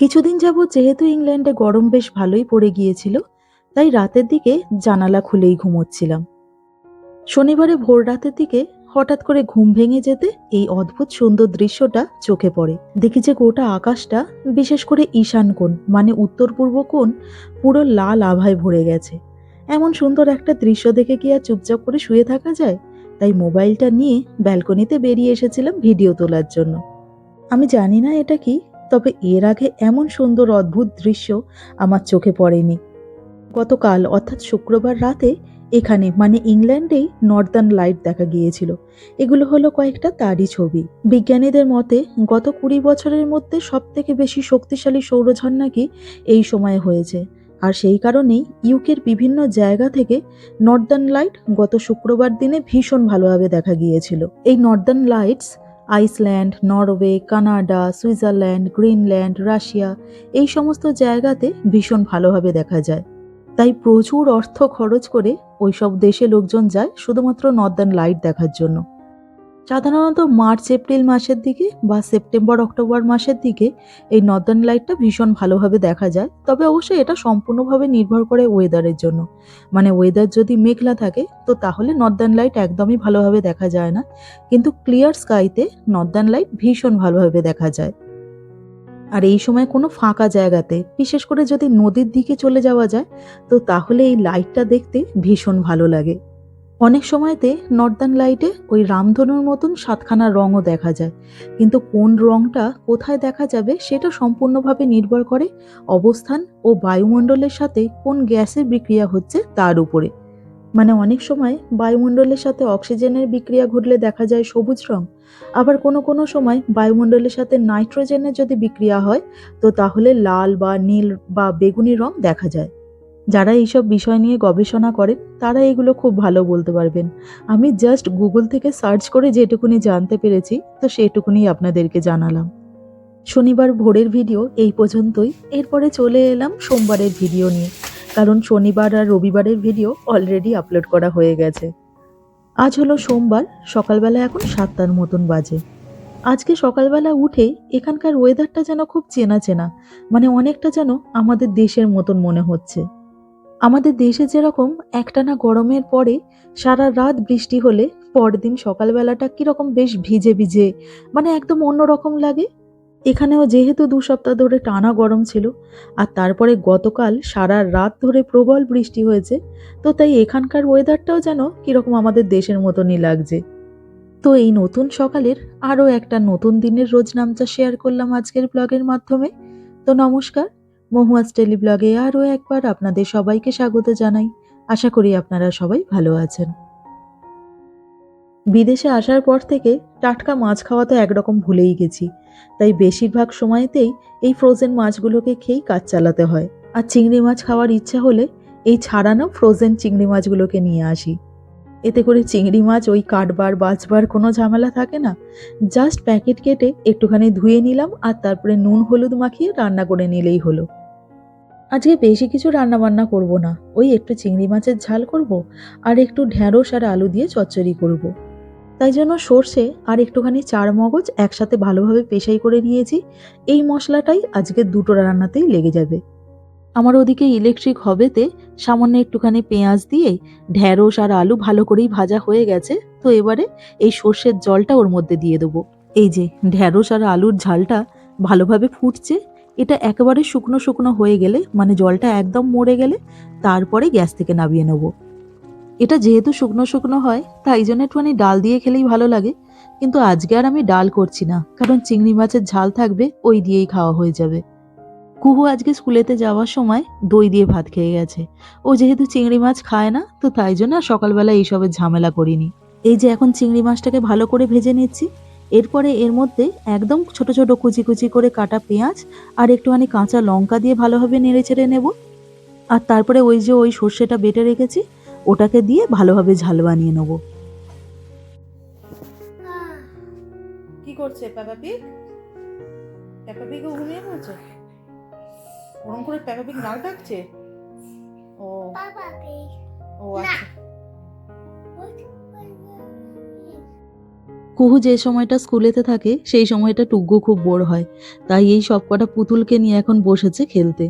কিছুদিন যাবৎ যেহেতু ইংল্যান্ডে গরম বেশ ভালোই পড়ে গিয়েছিল, তাই রাতের দিকে জানালা খুলেই ঘুমোচ্ছিলাম। শনিবারে ভোর রাতের দিকে হঠাৎ করে ঘুম ভেঙে যেতে এই অদ্ভুত সুন্দর দৃশ্যটা চোখে পড়ে। দেখি যে গোটা আকাশটা বিশেষ করে ঈশান কোণ মানে উত্তর পূর্ব কোণ, পুরো লাল আভায় ভরে গেছে। এমন সুন্দর একটা দৃশ্য দেখে কি আর চুপচাপ করে শুয়ে থাকা যায়? তাই মোবাইলটা নিয়ে ব্যালকনিতে বেরিয়ে এসেছিলাম ভিডিও তোলার জন্য। আমি জানি না এটা কি তবে এর আগে এমন সুন্দর অদ্ভুত দৃশ্য আমার চোখে পড়েনি। গতকাল, অর্থাৎ শুক্রবার রাতে, এখানে মানে ইংল্যান্ডেই নর্দার্ন লাইট দেখা গিয়েছিল। এগুলো হলো কয়েকটা তারই ছবি। বিজ্ঞানীদের মতে, গত কুড়ি বছরের মধ্যে সব থেকে বেশি শক্তিশালী সৌরঝড় নাকি এই সময়ে হয়েছে। আর সেই কারণেই ইউকের বিভিন্ন জায়গা থেকে নর্দার্ন লাইট গত শুক্রবার দিনে ভীষণ ভালোভাবে দেখা গিয়েছিল। এই northern lights Iceland, Norway, Canada, Switzerland, Greenland, Russia এই সমস্ত জায়গাতে ভীষণ ভালোভাবে দেখা যায়। তাই প্রচুর অর্থ খরচ করে ওইসব দেশে লোকজন যায় শুধুমাত্র নর্দার্ন লাইট দেখার জন্য। সাধারণত মার্চ, এপ্রিল মাসের দিকে বা সেপ্টেম্বর, অক্টোবর মাসের দিকে এই নর্দার্ন লাইটটা ভীষণ ভালোভাবে দেখা যায়। তবে অবশ্যই এটা সম্পূর্ণভাবে নির্ভর করে ওয়েদারের জন্য। মানে ওয়েদার যদি মেঘলা থাকে, তো তাহলে নর্দার্ন লাইট একদমই ভালোভাবে দেখা যায় না। কিন্তু ক্লিয়ার স্কাইতে নর্দার্ন লাইট ভীষণ ভালোভাবে দেখা যায়। আর এই সময় কোনো ফাঁকা জায়গাতে, বিশেষ করে যদি নদীর দিকে চলে যাওয়া যায়, তো তাহলে এই লাইটটা দেখতে ভীষণ ভালো লাগে। অনেক সময়তে নর্দার্ন লাইটে ওই রামধনুর মতন সাতখানা রঙও দেখা যায়। কিন্তু কোন রঙটা কোথায় দেখা যাবে সেটা সম্পূর্ণভাবে নির্ভর করে অবস্থান ও বায়ুমণ্ডলের সাথে কোন গ্যাসের বিক্রিয়া হচ্ছে তার উপরে। মানে অনেক সময় বায়ুমণ্ডলের সাথে অক্সিজেনের বিক্রিয়া ঘটলে দেখা যায় সবুজ রং, আবার কোনো কোনো সময় বায়ুমণ্ডলের সাথে নাইট্রোজেনের যদি বিক্রিয়া হয়, তো তাহলে লাল বা নীল বা বেগুনি রং দেখা যায়। যারা এইসব বিষয় নিয়ে গবেষণা করেন তারা এগুলো খুব ভালো বলতে পারবেন। আমি জাস্ট গুগল থেকে সার্চ করে যেটুকুনি জানতে পেরেছি, তো সেটুকুনি আপনাদেরকে জানালাম। শনিবার ভোরের ভিডিও এই পর্যন্তই। এরপরে চলে এলাম সোমবারের ভিডিও নিয়ে, কারণ শনিবার আর রবিবারের ভিডিও অলরেডি আপলোড করা হয়ে গেছে। আজ হলো সোমবার, সকালবেলা এখন সাতটার মতন বাজে। আজকে সকালবেলা উঠে এখানকার ওয়েদারটা যেন খুব চেনা চেনা মানে অনেকটা যেন আমাদের দেশের মতন মনে হচ্ছে। আমাদের দেশে যেরকম একটানা গরমের পরে সারা রাত বৃষ্টি হলে পরদিন সকালবেলাটা কীরকম বেশ ভিজে ভিজে মানে একদম অন্যরকম লাগে। এখানেও যেহেতু দু সপ্তাহ ধরে টানা গরম ছিল, আর তারপরে গতকাল সারা রাত ধরে প্রবল বৃষ্টি হয়েছে, তো তাই এখানকার ওয়েদারটাও যেন কীরকম আমাদের দেশের মতনই লাগছে। তো এই নতুন সকালের আরও একটা নতুন দিনের রোজ নামটা শেয়ার করলাম আজকের ব্লগের মাধ্যমে। তো নমস্কার। মহুয়াজ টেলি ব্লগে আরও একবার আপনাদের সবাইকে স্বাগত জানাই। আশা করি আপনারা সবাই ভালো আছেন। বিদেশে আসার পর থেকে টাটকা মাছ খাওয়া তো একরকম ভুলেই গেছি। তাই বেশিরভাগ সময়তেই এই ফ্রোজেন মাছগুলোকে খেয়েই কাজ চালাতে হয়। আর চিংড়ি মাছ খাওয়ার ইচ্ছা হলে এই ছাড়ানো ফ্রোজেন চিংড়ি মাছগুলোকে নিয়ে আসি। এতে করে চিংড়ি মাছ, ওই কাটবার, বাছবার কোনো ঝামেলা থাকে না। জাস্ট প্যাকেট কেটে একটুখানি ধুয়ে নিলাম আর তারপরে নুন, হলুদ মাখিয়ে রান্না করে নিলেই হলো। আজকে বেশি কিছু রান্না বান্না করব না। ওই একটু চিংড়ি মাছের ঝাল করব আর একটু ঢ্যাঁড়স আর আলু দিয়ে চচ্চড়ি করব। তাই জন্য সর্ষে আর একটুখানি চার মগজ একসাথে ভালোভাবে পেশাই করে নিয়েছি। এই মশলাটাই আজকে দুটো রান্নাতেই লেগে যাবে। আমার ওদিকে ইলেকট্রিক হবেতে সামান্য একটুখানি পেঁয়াজ দিয়ে ঢ্যাঁড়স আর আলু ভালো করেই ভাজা হয়ে গেছে, তো এবারে এই সর্ষের জলটা ওর মধ্যে দিয়ে দেবো। এই যে ঢ্যাঁড়স আর আলুর ঝালটা ভালোভাবে ফুটছে, এটা একেবারে শুকনো শুকনো হয়ে গেলে মানে জলটা একদম মরে গেলে, তারপরে গ্যাস থেকে নামিয়ে নেব। এটা যেহেতু শুকনো শুকনো হয়, তাই জন্য একটুখানি ডাল দিয়ে খেলেই ভালো লাগে, কিন্তু আজকে আর আমি ডাল করছি না, কারণ চিংড়ি মাছের ঝাল থাকবে, ওই দিয়েই খাওয়া হয়ে যাবে। কুহু আজকে স্কুলেতে যাওয়ার সময় দই দিয়ে ভাত খেয়ে গেছে। ও যেহেতু চিংড়ি মাছ খায় না, তো তাই জন্য সকালবেলা এইসবের ঝামেলা করিনি। এই যে এখন চিংড়ি মাছটাকে ভালো করে ভেজে নিচ্ছি, এরপরে এর মধ্যে একদম ছোট ছোট কুচি কুচি করে কাটা পেঁয়াজ আর একটুখানি কাঁচা লঙ্কা দিয়ে ভালোভাবে নেড়ে চেড়ে নেব। আর তারপরে ওই যে ওই সর্ষেটা বেটে রেখেছি, ওটাকে দিয়ে ভালোভাবে ঝাল বানিয়ে নেব। কি করছে পেপা পিক পেপা পিক ঘুমিয়ে পড়ছে ওরম করে পেপা পিক নাক ডাকছে ও ও আচ্ছা। কুহু যে সময়টা স্কুলেতে থাকে সেই সময়টা টুগ্গু খুব বোর হয়। তাই এই সব কটা পুতুলকে নিয়ে এখন বসেছে খেলতে।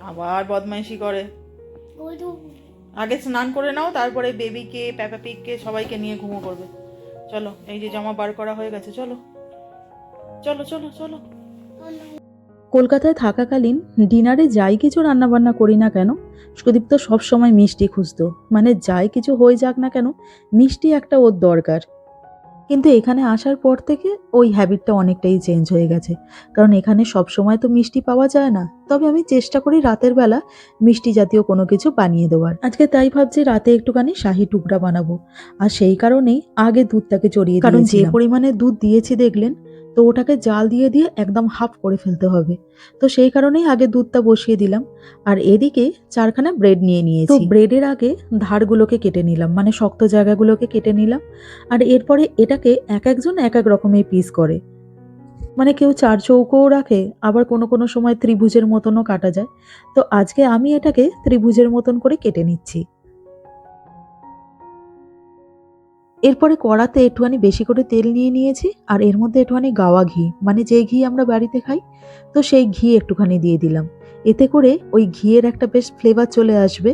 আবার বদমাইশি করে। আগে স্নান করে নাও তারপরে বেবিকে প্যাপা পিককে সবাইকে নিয়ে ঘুমো করবে। চলো এই যে জামা বার করা হয়ে গেছে চলো চলো চলো। চলো। কলকাতায় থাকাকালীন ডিনারে যাই কিছু রান্নাবান্না করি না কেন? সুদীপ্ত সবসময় মিষ্টি খুঁজতো। মানে যাই কিছু হয়ে যাক না কেন মিষ্টি একটা ওর দরকার। কিন্তু এখানে আসার পর থেকে ওই হ্যাবিটটা অনেকটাই চেঞ্জ হয়ে গেছে। কারণ এখানে সব সময় তো মিষ্টি পাওয়া যায় না। তবে আমি চেষ্টা করি রাতের বেলা মিষ্টি জাতীয় কোনো কিছু বানিয়ে দেওয়ার। আজকে তাই ভাবছি রাতে একটুখানি শাহি টুকরা বানাবো। আর সেই কারণেই আগে দুধটাকে চড়িয়ে কারণ যে পরিমাণে দুধ দিয়েছি দেখলেন তো ওটাকে জাল দিয়ে দিয়ে একদম হাফ করে ফেলতে হবে। তো সেই কারণেই আগে দুধটা বসিয়ে দিলাম। আর এদিকে চারখানা ব্রেড নিয়ে নিয়েছি। তো ব্রেডের আগে ধারগুলোকে কেটে নিলাম মানে শক্ত জায়গাগুলোকে কেটে নিলাম। আর এরপরে এটাকে এক একজন এক এক রকমের পিস করে। মানে কেউ চার চৌকোও রাখে আবার কোনো কোনো সময় ত্রিভুজের মতনও কাটা যায়। তো আজকে আমি এটাকে ত্রিভুজের মতন করে কেটে নিচ্ছি। এরপরে কড়াতে একটুখানি বেশি করে তেল নিয়ে নিয়েছি, আর এর মধ্যে একটুখানি গাওয়া ঘি মানে যে ঘি আমরা বাড়িতে খাই, তো সেই ঘি একটুখানি দিয়ে দিলাম। এতে করে ওই ঘিয়ের একটা বেশ ফ্লেভার চলে আসবে।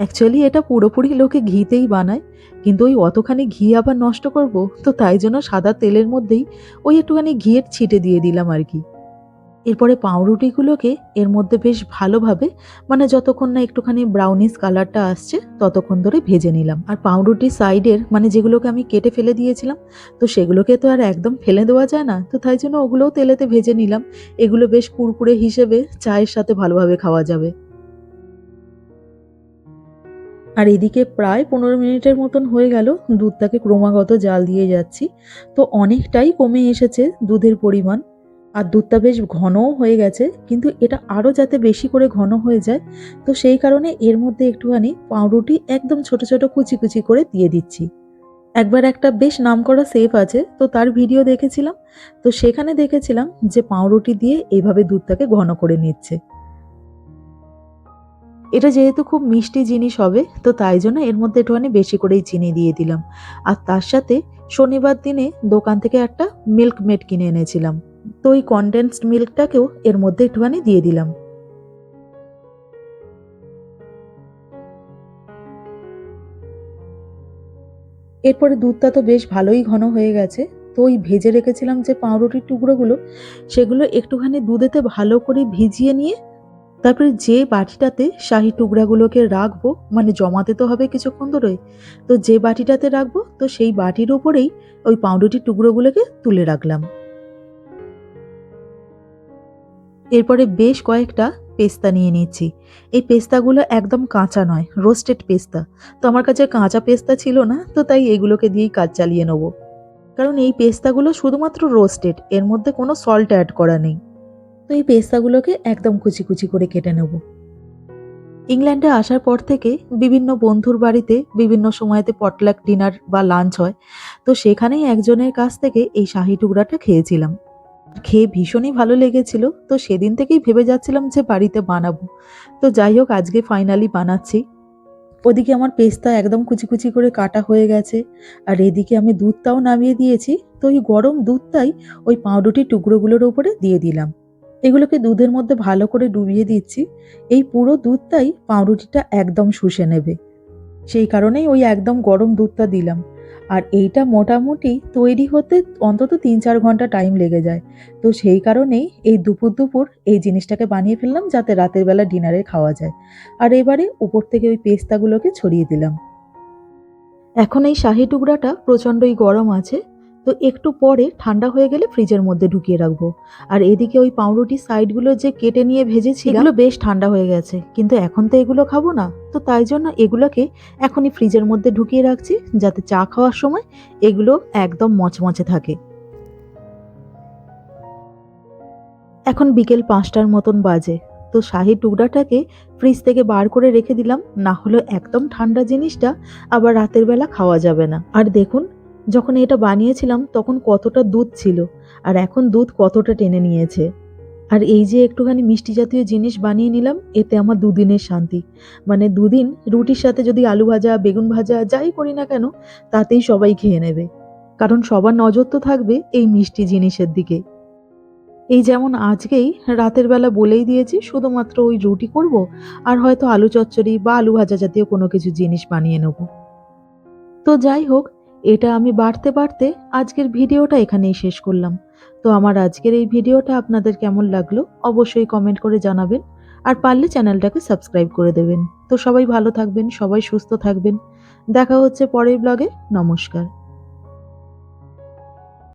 অ্যাকচুয়ালি এটা পুরোপুরি লোকে ঘিতেই বানায়, কিন্তু ওই অতখানি ঘি আবার নষ্ট করব, তো তাই জন্য সাদা তেলের মধ্যেই ওই একটুখানি ঘিয়ের ছিটে দিয়ে দিলাম আর কি। এরপরে পাউরুটিগুলোকে এর মধ্যে বেশ ভালোভাবে মানে যতক্ষণ না একটুখানি ব্রাউনিশ কালারটা আসছে, ততক্ষণ ধরে ভেজে নিলাম। আর পাউরুটি সাইডের মানে যেগুলোকে আমি কেটে ফেলে দিয়েছিলাম, তো সেগুলোকে তো আর একদম ফেলে দেওয়া যায় না, তো তাই জন্য ওগুলোও তেলেতে ভেজে নিলাম। এগুলো বেশ কুরকুরে হিসেবে চায়ের সাথে ভালোভাবে খাওয়া যাবে। আর এদিকে প্রায় পনেরো মিনিটের মতন হয়ে গেল, দুধটাকে ক্রমাগত জাল দিয়ে যাচ্ছি। তো অনেকটাই কমে এসেছে দুধের পরিমাণ। আর দুধটা বেশ ঘনও হয়ে গেছে, কিন্তু এটা আরও যাতে বেশি করে ঘন হয়ে যায়, তো সেই কারণে এর মধ্যে একটুখানি পাউরুটি একদম ছোট ছোট কুচি কুচি করে দিয়ে দিচ্ছি। একবার একটা বেশ নাম করা সেফ আছে, তো তার ভিডিও দেখেছিলাম, তো সেখানে দেখেছিলাম যে পাউরুটি দিয়ে এইভাবে দুধটাকে ঘন করে নিচ্ছে। এটা যেহেতু খুব মিষ্টি জিনিস হবে, তো তাই জন্য এর মধ্যে একটুখানি বেশি করেই চিনি দিয়ে দিলাম। আর তার সাথে শনিবার দিনে দোকান থেকে একটা মিল্ক মেড কিনে এনেছিলাম। তো ওই কনডেন্সড মিল্কটাকেও এর মধ্যে একটুখানি দিয়ে দিলাম। এরপরে দুধটা তো বেশ ভালোই ঘন হয়ে গেছে, তো ওই ভেজে রেখেছিলাম যে পাউরুটির টুকরোগুলো, সেগুলো একটুখানি দুধেতে ভালো করে ভিজিয়ে নিয়ে, তারপরে যে বাটিটাতে শাহি টুকরাগুলোকে রাখব মানে জমাতে তো হবে কিছুক্ষণ ধরে, তো যে বাটিটাতে রাখব, তো সেই বাটির ওপরেই ওই পাউরুটির টুকরোগুলোকে তুলে রাখলাম। এরপরে বেশ কয়েকটা পেস্তা নিয়ে নিচ্ছি এই পেস্তাগুলো একদম কাঁচা নয় রোস্টেড পেস্তা। তো আমার কাছে কাঁচা পেস্তা ছিল না, তো তাই এগুলোকে দিয়েই কাজ চালিয়ে নেব। কারণ এই পেস্তাগুলো শুধুমাত্র রোস্টেড এর মধ্যে কোনো সল্ট অ্যাড করা নেই। তো এই পেস্তাগুলোকে একদম কুচি কুচি করে কেটে নেব। ইংল্যান্ডে আসার পর থেকে বিভিন্ন বন্ধুর বাড়িতে বিভিন্ন সময়তে পটলাক ডিনার বা লাঞ্চ হয়। তো সেখানেই একজনের কাছ থেকে এই শাহি টুকরাটা খেয়েছিলাম। খেয়ে ভীষণই ভালো লেগেছিল। তো সেদিন থেকেই ভেবে যাচ্ছিলাম যে বাড়িতে বানাবো। তো যাই হোক, আজকে ফাইনালি বানাচ্ছি। ওদিকে আমার পেস্তা একদম কুচি কুচি করে কাটা হয়ে গেছে। আর এদিকে আমি দুধটাও নামিয়ে দিয়েছি। তো ওই গরম দুধটাই ওই পাউরুটির টুকরোগুলোর ওপরে দিয়ে দিলাম। এগুলোকে দুধের মধ্যে ভালো করে ডুবিয়ে দিচ্ছি। এই পুরো দুধটাই পাউরুটিটা একদম শুষে নেবে। সেই কারণেই ওই একদম গরম দুধটা দিলাম। আর এইটা মোটামুটি তৈরি হতে অন্তত তিন চার ঘণ্টা টাইম লেগে যায়। তো সেই কারণেই এই দুপুর দুপুর এই জিনিসটাকে বানিয়ে ফেললাম যাতে রাতের বেলা ডিনারে খাওয়া যায়। আর এবারে উপর থেকে ওই পেস্তাগুলোকে ছড়িয়ে দিলাম। এখন এই শাহি টুকরাটা প্রচণ্ডই গরম আছে তো একটু পরে ঠান্ডা হয়ে গেলে ফ্রিজের মধ্যে ঢুকিয়ে রাখব। আর এদিকে ওই পাউরুটি সাইডগুলো যে কেটে নিয়ে ভেজেছি এগুলো বেশ ঠান্ডা হয়ে গেছে, কিন্তু এখন তো এগুলো খাব না। তো তাই জন্য এগুলোকে এখনই ফ্রিজের মধ্যে ঢুকিয়ে রাখছি, যাতে চা খাওয়ার সময় এগুলো একদম মচমচে থাকে। এখন বিকেল পাঁচটার মতন বাজে, তো শাহি টুকরাটাকে ফ্রিজ থেকে বার করে রেখে দিলাম, না হলে একদম ঠান্ডা জিনিসটা আবার রাতের বেলা খাওয়া যাবে না। আর দেখুন যখন এটা বানিয়েছিলাম তখন কতটা দুধ ছিল, আর এখন দুধ কতটা টেনে নিয়েছে। আর এই যে একটুখানি মিষ্টি জাতীয় জিনিস বানিয়ে নিলাম, এতে আমার দুদিনের শান্তি। মানে দুদিন রুটির সাথে যদি আলু ভাজা, বেগুন ভাজা যাই করি না কেন, তাতেই সবাই খেয়ে নেবে। কারণ সবার নজর তো থাকবে এই মিষ্টি জিনিসের দিকে। এই যেমন আজকেই রাতের বেলা বলেই দিয়েছি, শুধুমাত্র ওই রুটি করব, আর হয়তো আলু চচ্চড়ি বা আলু ভাজা জাতীয় কোনো কিছু জিনিস বানিয়ে নেব। তো যাই হোক এটা আমি বাড়তে বাড়তে আজকের ভিডিওটা এখানেই শেষ করলাম। তো আমার আজকের এই ভিডিওটা আপনাদের কেমন লাগল অবশ্যই কমেন্ট করে জানাবেন আর পারলে চ্যানেলটাকে সাবস্ক্রাইব করে দেবেন। তো সবাই ভালো থাকবেন, সবাই সুস্থ থাকবেন। দেখা হচ্ছে পরের ব্লগে নমস্কার।